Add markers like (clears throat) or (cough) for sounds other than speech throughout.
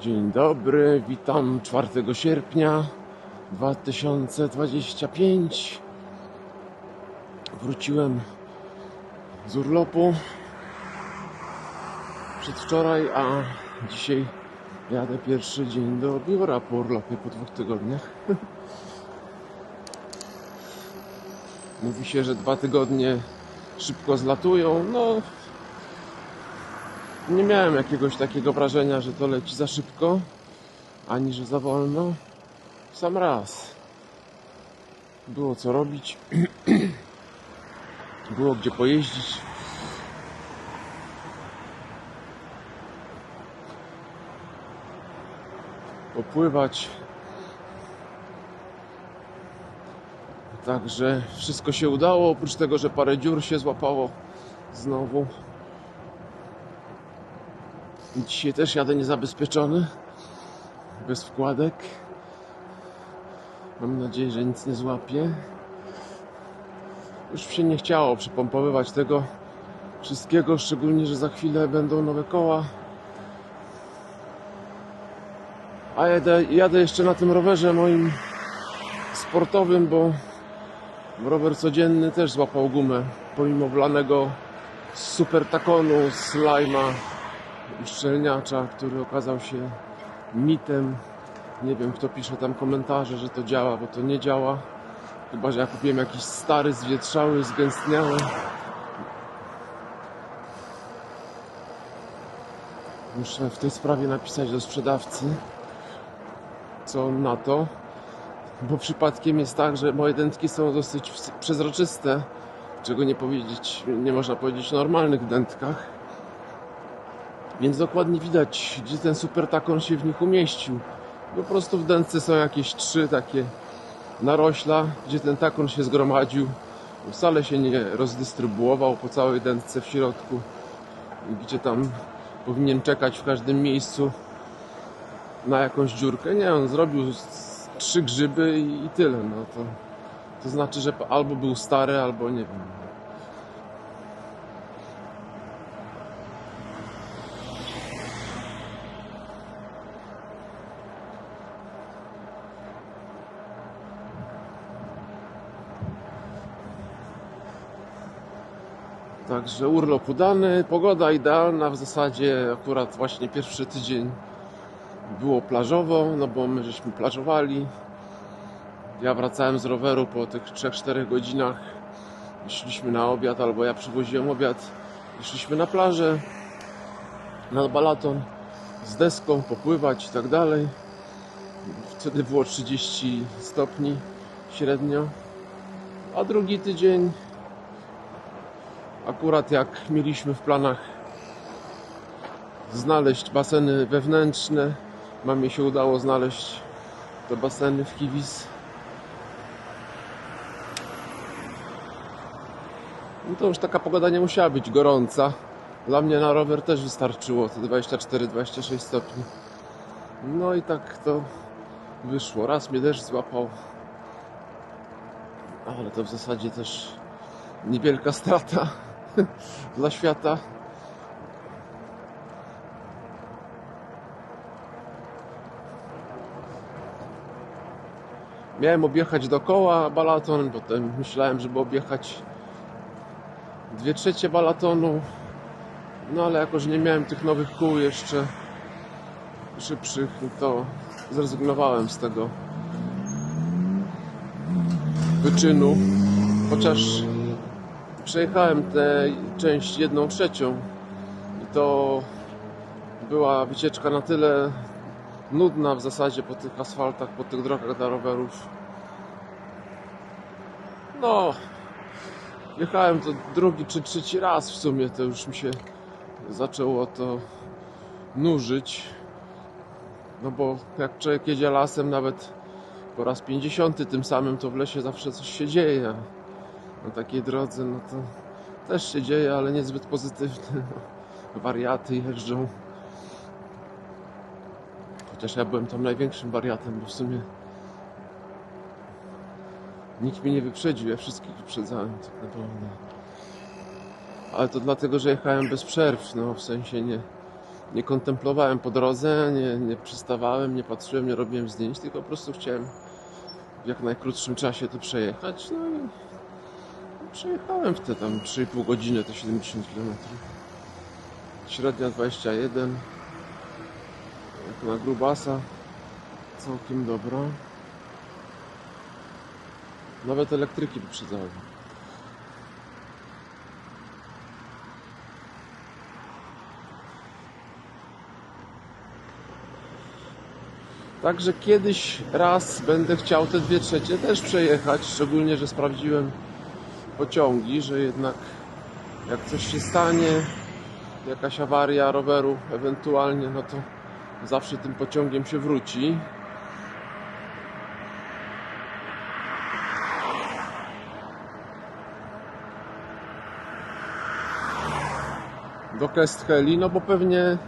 Dzień dobry, witam 4 sierpnia 2025. Wróciłem z urlopu przedwczoraj, a dzisiaj jadę pierwszy dzień do biura po urlopie po dwóch tygodniach. (laughs) Mówi się, że dwa tygodnie szybko zlatują. No, nie miałem jakiegoś takiego wrażenia, że to leci za szybko, ani że za wolno. Sam raz. Było co robić. (clears throat) Było gdzie pojeździć. Popływać. Także wszystko się udało, oprócz tego, że parę dziur się złapało znowu. Dzisiaj też jadę niezabezpieczony, bez wkładek. Mam nadzieję, że nic nie złapie. Już się nie chciało przypompowywać tego wszystkiego, szczególnie, że za chwilę będą nowe koła. A jadę, jadę jeszcze na tym rowerze moim sportowym, bo rower codzienny też złapał gumę. Pomimo wlanego super takonu, z lajma, uszczelniacza, który okazał się mitem. Nie wiem, kto pisze tam komentarze, że to działa, bo to nie działa. Chyba, że ja kupiłem jakiś stary, zwietrzały, zgęstniały. Muszę w tej sprawie napisać do sprzedawcy, co on na to. Bo przypadkiem jest tak, że moje dętki są dosyć przezroczyste, czego nie powiedzieć, nie można powiedzieć o normalnych dętkach. Więc dokładnie widać, gdzie ten super takon się w nich umieścił. Po prostu w dętce są jakieś trzy takie narośla, gdzie ten takon się zgromadził. Wcale się nie rozdystrybuował po całej dętce w środku, gdzie tam powinien czekać w każdym miejscu na jakąś dziurkę. Nie, on zrobił trzy grzyby i tyle. No to, to znaczy, że albo był stary, albo nie wiem. Także urlop udany, pogoda idealna w zasadzie akurat właśnie pierwszy tydzień było plażowo, no bo my żeśmy plażowali. Ja wracałem z roweru po tych 3-4 godzinach. Szliśmy na obiad, albo ja przywoziłem obiad i szliśmy na plażę, na balaton z deską, popływać i tak dalej. Wtedy było 30 stopni średnio. A drugi tydzień akurat jak mieliśmy w planach znaleźć baseny wewnętrzne, mamie się udało znaleźć te baseny w Kiwis. No to już taka pogoda nie musiała być gorąca. Dla mnie na rower też wystarczyło te 24-26 stopni. No i tak to wyszło. Raz mnie deszcz złapał, ale to w zasadzie też niewielka strata (laughs) dla świata. Miałem objechać dookoła balaton, potem myślałem, żeby objechać dwie trzecie balatonu. No ale jako, że nie miałem tych nowych kół jeszcze szybszych, to zrezygnowałem z tego wyczynu. Chociaż przejechałem tę część jedną trzecią i to była wycieczka na tyle nudna w zasadzie po tych asfaltach, po tych drogach dla rowerów. No, jechałem to drugi czy trzeci raz w sumie, to już mi się zaczęło to nużyć. No bo jak człowiek jedzie lasem nawet po raz 50 tym samym, to w lesie zawsze coś się dzieje. Na takiej drodze, no to też się dzieje, ale niezbyt pozytywnie. No, (laughs) wariaty jeżdżą. Chociaż ja byłem tam największym wariatem, bo w sumie nikt mnie nie wyprzedził, ja wszystkich wyprzedzałem tak naprawdę. Ale to dlatego, że jechałem bez przerw, no w sensie nie, nie kontemplowałem po drodze, nie, nie przystawałem, nie patrzyłem, nie robiłem zdjęć, tylko po prostu chciałem w jak najkrótszym czasie to przejechać. No i przejechałem w te tam 3,5 godziny, to 70 km. Średnia 21. Jak na grubasa całkiem dobra. Nawet elektryki wyprzedzały. Także kiedyś raz będę chciał te dwie trzecie też przejechać, szczególnie, że sprawdziłem pociągi, że jednak jak coś się stanie, jakaś awaria roweru ewentualnie, no to zawsze tym pociągiem się wróci. Do Kestheli, no bo pewnie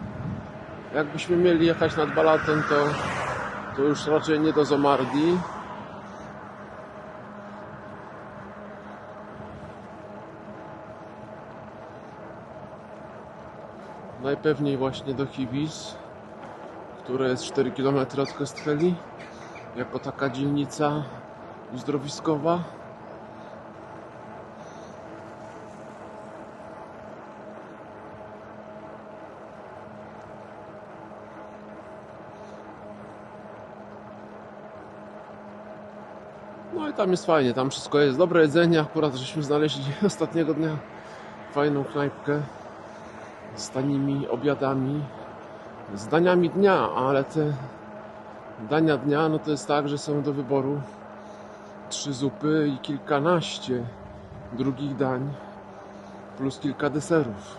jakbyśmy mieli jechać nad Balaton, to, to już raczej nie do Zomardii. Najpewniej właśnie do Chiwis, które jest 4 km od Kestheli, jako taka dzielnica uzdrowiskowa. No i tam jest fajnie, tam wszystko jest dobre jedzenie. Akurat żeśmy znaleźli (laughs) ostatniego dnia fajną knajpkę z tanimi obiadami, z daniami dnia, ale te dania dnia, no to jest tak, że są do wyboru trzy zupy i kilkanaście drugich dań, plus kilka deserów.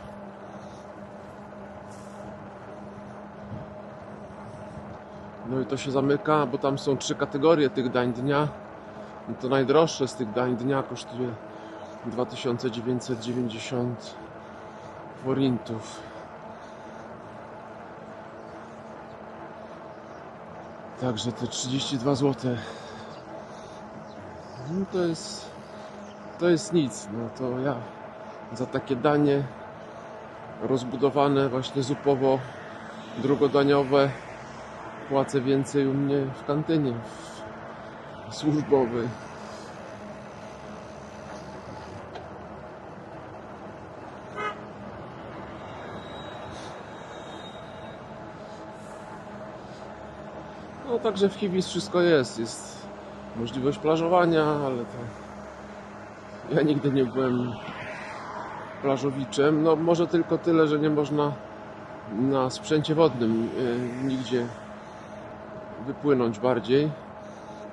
No i to się zamyka, bo tam są trzy kategorie tych dań dnia. No to najdroższe z tych dań dnia kosztuje 2990 forintów. Także te 32 zł. No to jest to jest nic. No to ja za takie danie rozbudowane właśnie zupowo drugodaniowe płacę więcej u mnie w kantynie w służbowej. Także w Chiwis wszystko jest. Jest możliwość plażowania, ale to ja nigdy nie byłem plażowiczem. No może tylko tyle, że nie można na sprzęcie wodnym y, nigdzie wypłynąć bardziej.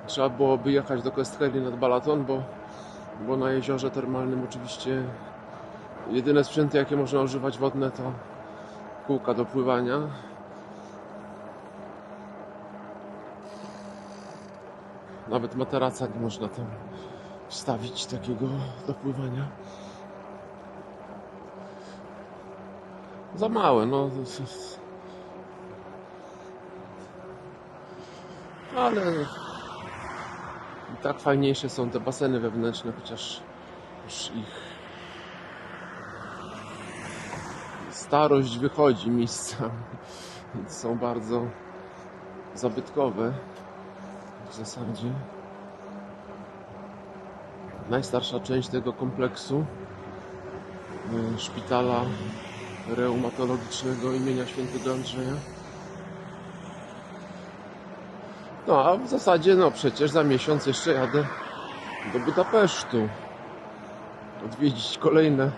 Trzeba byłoby jechać do Kestheli nad Balaton, bo, bo na jeziorze termalnym oczywiście jedyne sprzęty jakie można używać wodne to kółka do pływania. Nawet materaca nie można tam wstawić takiego do pływania. Za małe, no. Ale i tak fajniejsze są te baseny wewnętrzne, chociaż już ich starość wychodzi miejscami. Są bardzo zabytkowe w zasadzie. Najstarsza część tego kompleksu y, szpitala reumatologicznego imienia świętego Andrzeja. No a w zasadzie, no przecież za miesiąc jeszcze jadę do Budapesztu. Odwiedzić kolejne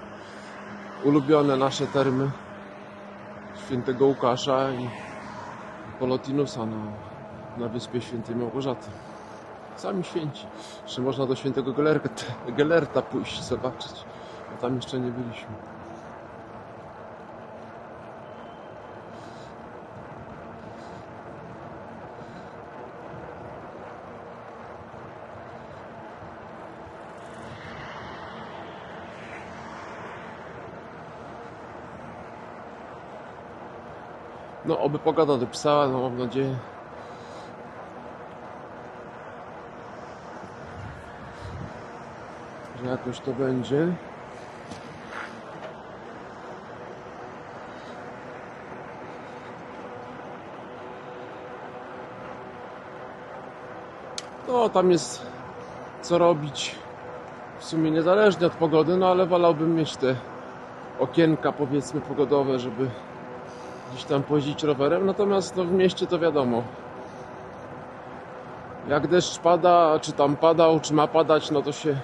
ulubione nasze termy świętego Łukasza i Polotinusa na, na wyspie świętej Małgorzaty. Sami święci. Jeszcze można do świętego Gelerta, Gelerta pójść, zobaczyć. Bo tam jeszcze nie byliśmy. No, oby pogoda dopisała, no mam nadzieję. jakoś to będzie. No, tam jest co robić w sumie niezależnie od pogody, no ale wolałbym mieć te okienka powiedzmy pogodowe, żeby gdzieś tam pojeździć rowerem. Natomiast no, w mieście to wiadomo, jak deszcz pada, czy tam padał, czy ma padać, no to się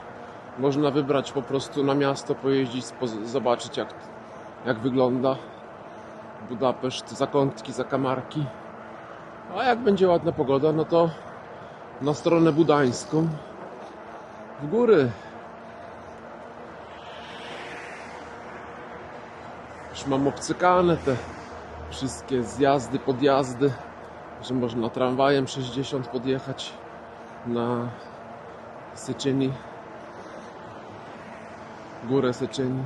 można wybrać po prostu na miasto, pojeździć, zobaczyć jak, jak wygląda Budapeszt, zakątki, zakamarki. A jak będzie ładna pogoda, no to na stronę budańską w góry. Już mam obcykane te wszystkie zjazdy, podjazdy, że można tramwajem 60 podjechać na Syczyni, górę Syczyni.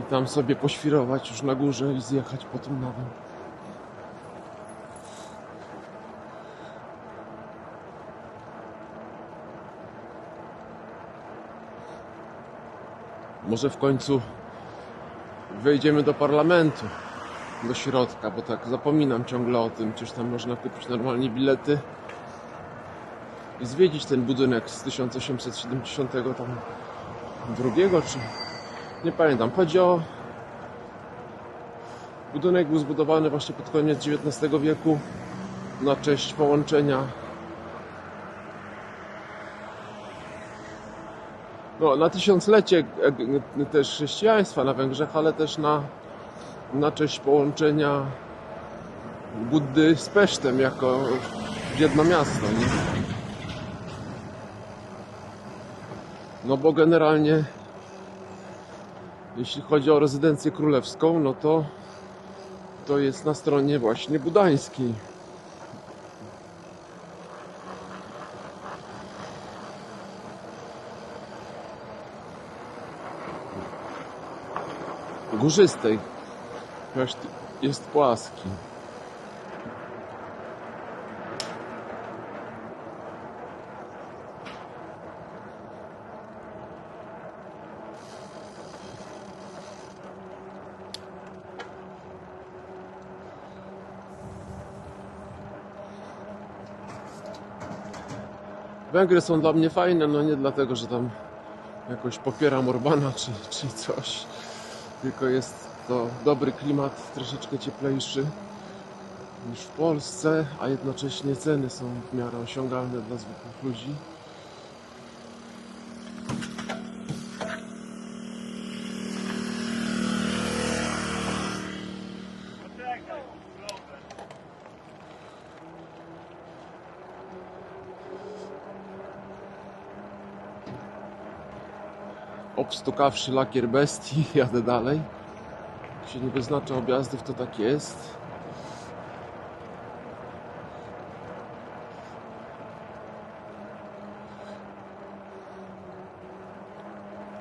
I tam sobie poświrować już na górze i zjechać potem na dół. Może w końcu wejdziemy do parlamentu, do środka, bo tak zapominam ciągle o tym. Przecież tam można kupić normalnie bilety i zwiedzić ten budynek z 1870 tam drugiego, czy nie pamiętam. Chodzi o budynek był zbudowany właśnie pod koniec XIX wieku na cześć połączenia no, na tysiąclecie też chrześcijaństwa na Węgrzech, ale też na, na cześć połączenia Buddy z Pesztem jako jedno miasto. Nie? No bo generalnie jeśli chodzi o rezydencję królewską, no to to jest na stronie właśnie budańskiej. górzystej. Ponieważ jest płaski. Węgry są dla mnie fajne, no nie dlatego, że tam jakoś popieram Orbana czy, czy coś tylko jest to dobry klimat, troszeczkę cieplejszy niż w Polsce, a jednocześnie ceny są w miarę osiągalne dla zwykłych ludzi. Obstukawszy lakier bestii, (laughs) jadę dalej. Jak się nie wyznacza objazdów, to tak jest.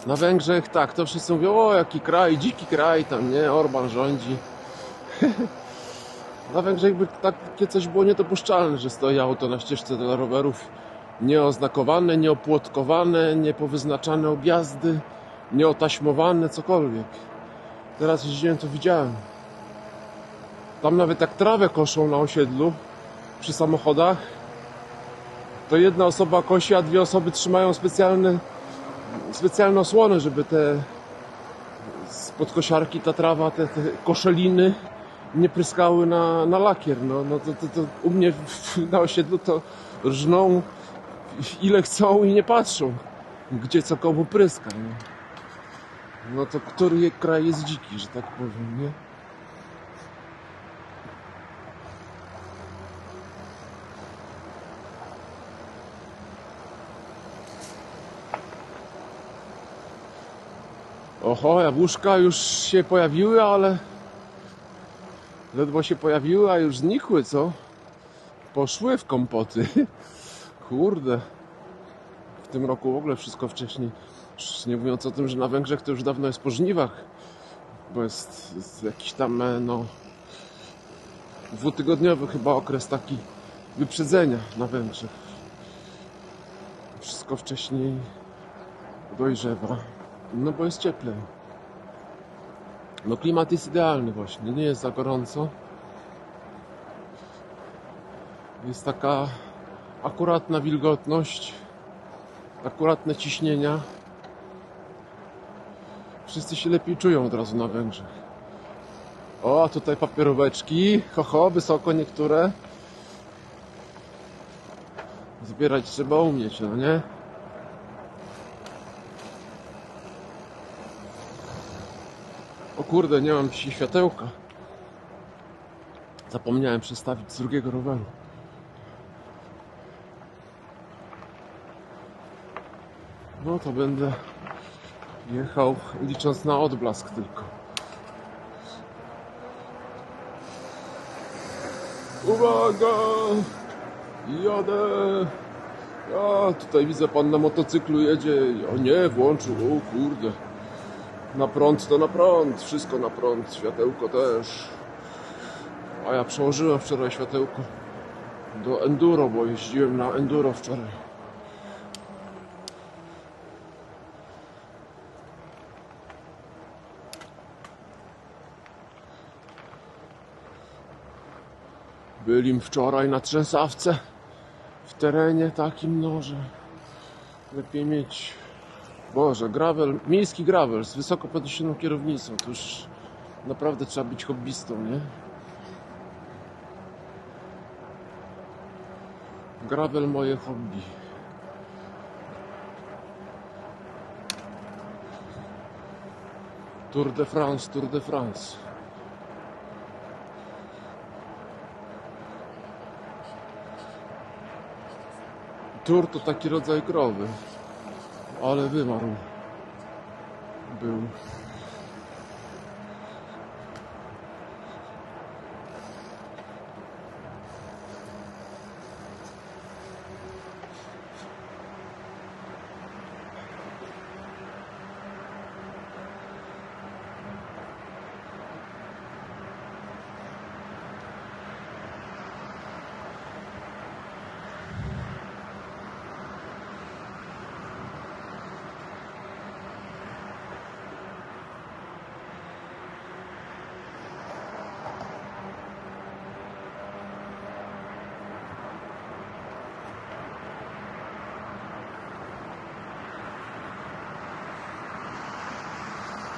Na Węgrzech tak, to wszyscy mówią, o jaki kraj, dziki kraj, tam nie, Orban rządzi. (laughs) na Węgrzech by takie coś było niedopuszczalne, że stoi auto na ścieżce dla rowerów nieoznakowane, nieopłotkowane, niepowyznaczane objazdy, nieotaśmowane, cokolwiek. Teraz jeździłem, to widziałem. Tam nawet jak trawę koszą na osiedlu przy samochodach, to jedna osoba kosi, a dwie osoby trzymają specjalne, specjalne osłony, żeby te spod kosiarki ta trawa, te, te koszeliny nie pryskały na, na lakier. No, no to, to, to u mnie na osiedlu to rżną ile chcą i nie patrzą, gdzie co komu pryska. Nie? No to który kraj jest dziki, że tak powiem, nie? Oho, jabłuszka już się pojawiły, ale ledwo się pojawiły, a już znikły, co? Poszły w kompoty. (laughs) Kurde. W tym roku w ogóle wszystko wcześniej. Już Nie mówiąc o tym, że na Węgrzech to już dawno jest po żniwach. Bo jest, jest jakiś tam, e, no. Dwutygodniowy chyba okres taki wyprzedzenia na Węgrzech. Wszystko wcześniej dojrzewa. No bo jest cieplej. No klimat jest idealny właśnie. Nie jest za gorąco. Jest taka akuratna wilgotność, akuratne ciśnienia. Wszyscy się lepiej czują od razu na Węgrzech. O, tutaj papieróweczki. Ho, ho, wysoko niektóre. Zbierać trzeba umieć, no nie? O kurde, nie mam dzisiaj światełka. Zapomniałem przestawić z drugiego roweru. No to będę jechał licząc na odblask tylko. Uwaga! Jadę! A, tutaj widzę pan na motocyklu jedzie. O nie, włączył, o kurde. Na prąd to na prąd, wszystko na prąd, światełko też. A ja przełożyłem wczoraj światełko do enduro, bo jeździłem na enduro wczoraj. Bylim wczoraj na trzęsawce w terenie takim no, że lepiej mieć Boże, gravel, miejski gravel z wysoko podniesioną kierownicą, to już naprawdę trzeba być hobbystą, nie? Gravel moje hobby. Tour de France, Tour de France. Tour to taki rodzaj krowy, ale wymarł. Był.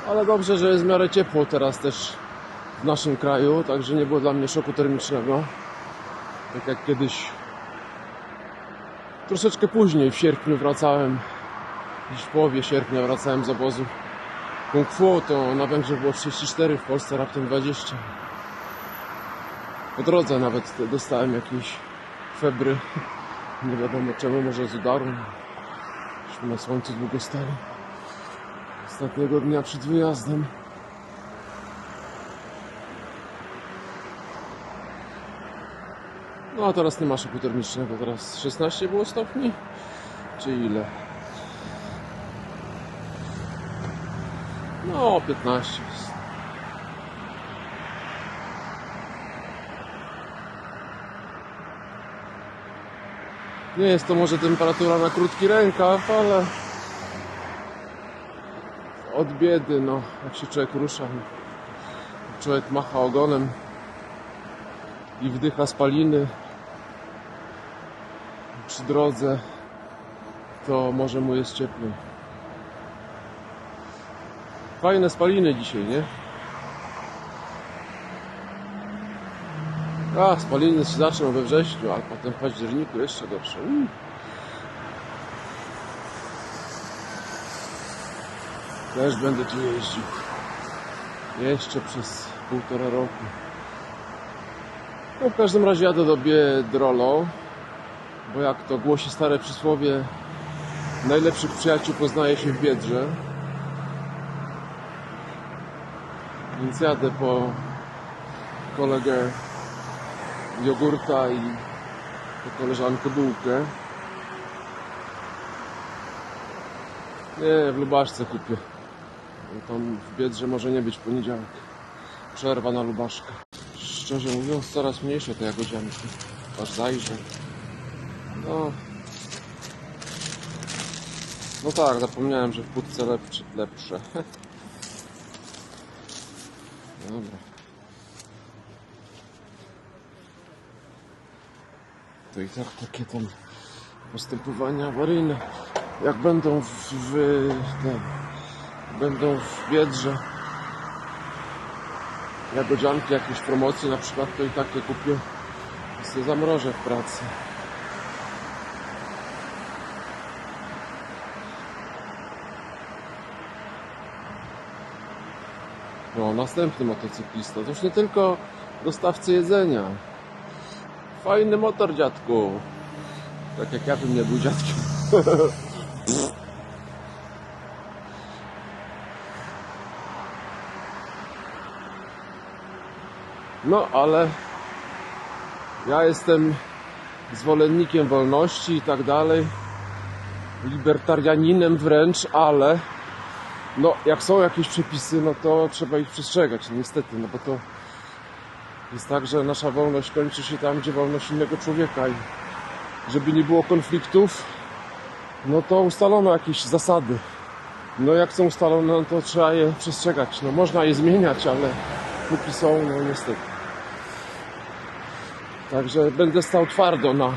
Ale dobrze, że jest w miarę ciepło teraz też w naszym kraju, także nie było dla mnie szoku termicznego. Tak jak kiedyś troszeczkę później, w sierpniu wracałem, gdzieś w połowie sierpnia wracałem z obozu Kung Fu, to na Węgrzech było 34, w Polsce raptem 20. Po drodze nawet dostałem jakieś febry, (laughs) nie wiadomo czemu, może z udaru. Myśmy na słońcu długo stali ostatniego dnia przed wyjazdem. No a teraz nie ma szoku termicznego, teraz 16 było stopni? Czy ile? No 15 jest. Nie jest to może temperatura na krótki rękaw, ale od biedy, no, jak się człowiek rusza, człowiek macha ogonem i wdycha spaliny przy drodze, to może mu jest cieplej. Fajne spaliny dzisiaj, nie? A, spaliny się zaczną we wrześniu, a potem w październiku jeszcze gorsze. Też będę tu jeździł. Jeszcze przez półtora roku. No w każdym razie jadę do Biedrolo, bo jak to głosi stare przysłowie, najlepszych przyjaciół poznaje się w Biedrze. Więc jadę po kolegę jogurta i po koleżankę bułkę. Nie, w Lubaszce kupię. Tam w Biedrze może nie być poniedziałek. Przerwa na Lubaszkę. Szczerze mówiąc, coraz mniejsze te jagodzianki. Aż zajrzę. No. No tak, zapomniałem, że w lepsze. lepsze. (laughs) Dobra. to i tak takie tam postępowania awaryjne. Jak będą w, w ten, będą w Biedrze jagodzianki, jakieś promocje na przykład, to i tak je kupię. I sobie zamrożę w pracy. No, następny motocyklista. To już nie tylko dostawcy jedzenia. Fajny motor, dziadku. Tak jak ja bym nie był dziadkiem. (laughs) No, ale ja jestem zwolennikiem wolności i tak dalej. Libertarianinem wręcz, ale no, jak są jakieś przepisy, no to trzeba ich przestrzegać, niestety, no bo to jest tak, że nasza wolność kończy się tam, gdzie wolność innego człowieka i żeby nie było konfliktów, no to ustalono jakieś zasady. No jak są ustalone, no to trzeba je przestrzegać. No można je zmieniać, ale póki są, no niestety. Także będę stał twardo na,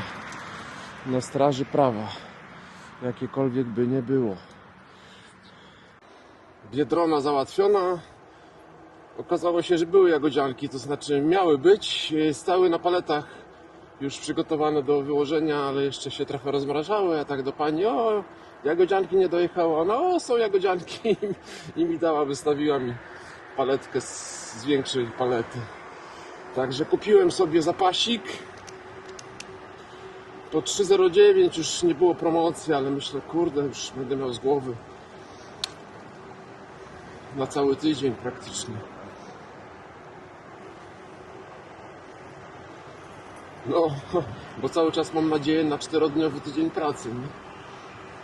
na straży prawa, jakiekolwiek by nie było. Biedrona załatwiona. Okazało się, że były jagodzianki, to znaczy miały być, e, stały na paletach już przygotowane do wyłożenia, ale jeszcze się trochę rozmrażały, a tak do pani, o, jagodzianki nie dojechały, ona, o, są jagodzianki (laughs) i mi dała, wystawiła mi paletkę z, z większej palety. Także kupiłem sobie zapasik. To 3,09 już nie było promocji, ale myślę, kurde, już będę miał z głowy na cały tydzień praktycznie. No, (laughs) bo cały czas mam nadzieję na czterodniowy tydzień pracy, nie?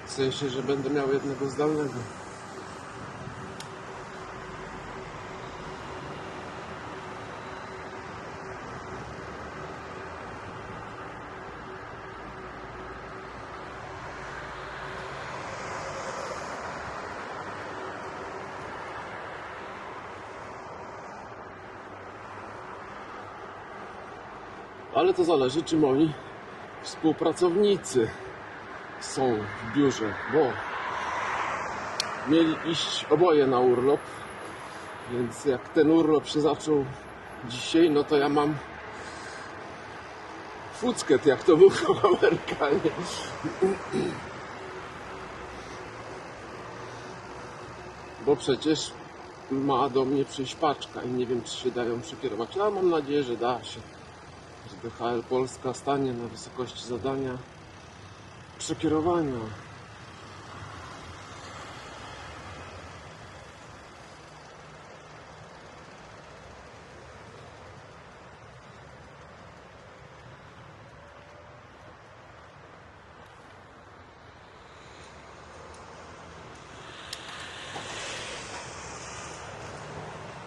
W sensie, że będę miał jednego zdalnego. Ale to zależy, czy moi współpracownicy są w biurze, bo mieli iść oboje na urlop, więc jak ten urlop się zaczął dzisiaj, no to ja mam fucket, jak to był Amerykanie. Bo przecież ma do mnie przyjść paczka i nie wiem, czy się dają przekierować, ale mam nadzieję, że da się DHL Polska stanie na wysokości zadania przekierowania.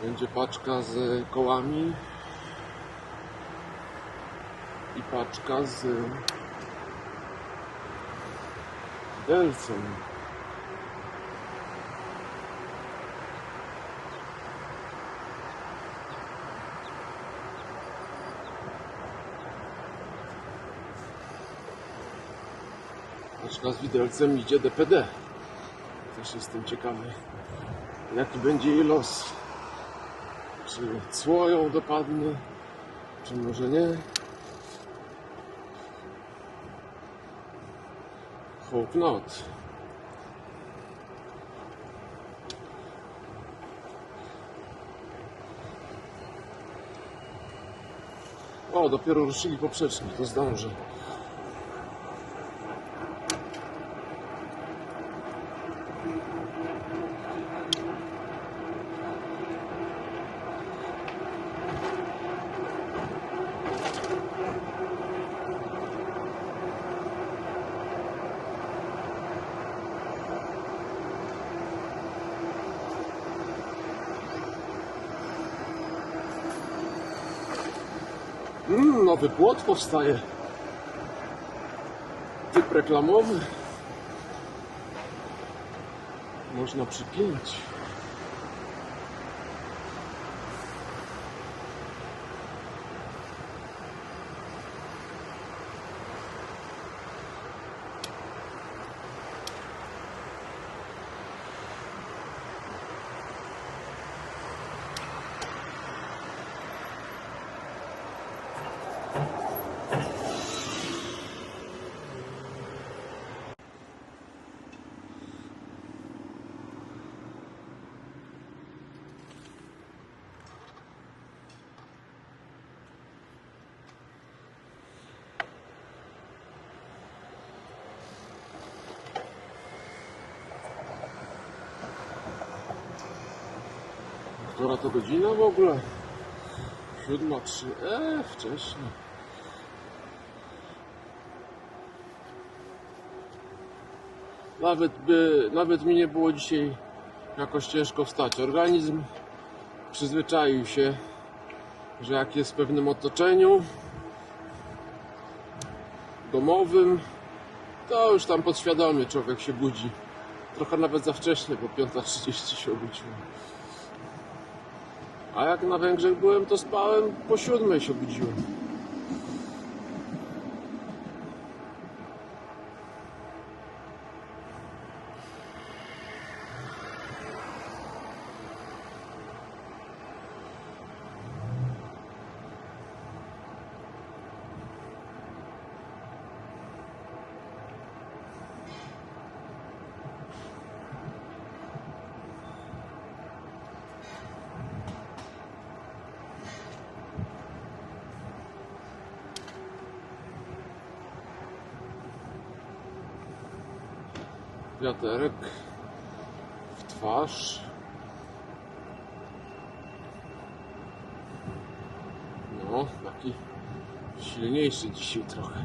Będzie paczka z kołami i paczka z delcem. Paczka z widelcem idzie DPD. Też jestem ciekawy, jaki będzie jej los. Czy cło ją dopadnie, czy może nie. Hope not. O, dopiero ruszyli poprzeczni, to zdążę. Płot powstaje. Typ reklamowy. Można przypiąć. Która to godzina w ogóle? Siódma, trzy. Eee, wcześniej. Nawet by, nawet mi nie było dzisiaj jakoś ciężko wstać. Organizm przyzwyczaił się, że jak jest w pewnym otoczeniu domowym, to już tam podświadomie człowiek się budzi. Trochę nawet za wcześnie, bo 5.30 się obudziłem. A jak na Węgrzech byłem, to spałem po siódmej się obudziłem. Wiaterek w twarz. No, taki silniejszy dzisiaj trochę.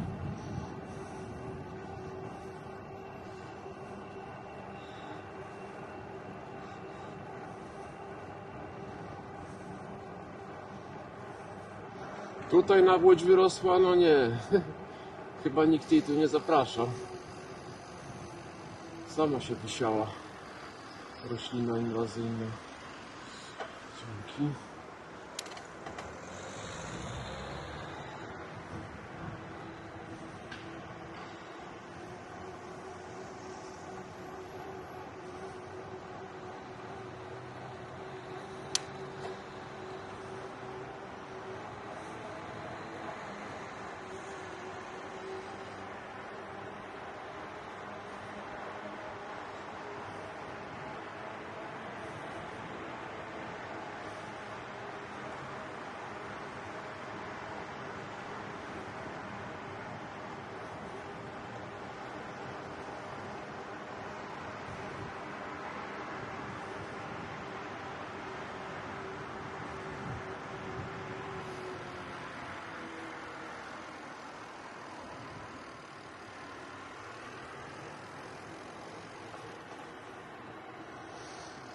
Tutaj na Łódź wyrosła, no nie. (laughs) Chyba nikt jej tu nie zaprasza. Sama się wysiała roślina inwazyjna. Dzięki.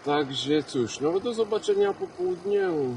Także cóż, no do zobaczenia po południu.